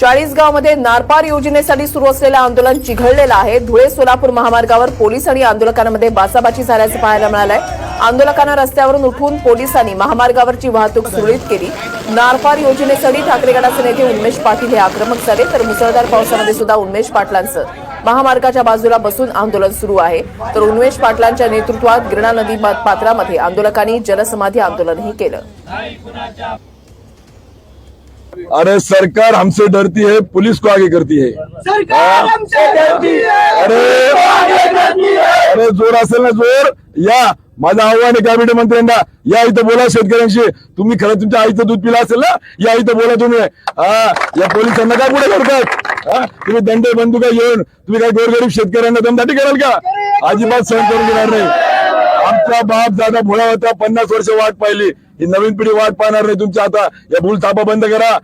चाळीसगावमध्ये नारपार योजनेसाठी सुरू असलेलं आंदोलन चिघळलेलं आहे. धुळे सोलापूर महामार्गावर पोलीस आणि आंदोलकांमध्ये बाचाबाची झाल्याचं पाहायला मिळालंय. आंदोलकांना रस्त्यावरून उठून पोलिसांनी महामार्गावरची वाहतूक सुरळीत केली. नारपार योजनेसाठी ठाकरे गटाचे नेते उन्मेश पाटील हे आक्रमक झाले तर मुसळधार पावसामध्ये सुद्धा उन्मेश पाटलांचं महामार्गाच्या बाजूला बसून आंदोलन सुरू आहे. तर उन्मेश पाटलांच्या नेतृत्वात गिरणा नदी पात्रामध्ये आंदोलकांनी जलसमाधी आंदोलनही केलं. अरे सरकार हमसे डरती है पुलिस को आगे करती है। सरकार हमसे डरती है। अरे अरे जोर असेल ना जोर या माझं आव्हान आहे कॅबिनेट मंत्र्यांना या इथं बोला शेतकऱ्यांशी. तुम्ही खरं तुमच्या आईचं दूध पिलं असेल ना या इथं बोला तुम्ही. हा या पोलिसांना काय पुढे करतात तुम्ही दंडे बंदुका घेऊन तुम्ही काय गोरगरीब शेतकऱ्यांना दमदाटी कराल का? अजिबात सहन करून देणार नाही. आमचा बाप दादा भोळा होता पन्नास वर्ष वाट पाहिली. ही नवीन पिढी वाट पाहणार नाही तुमच्या आता या भूल थापा बंद करा.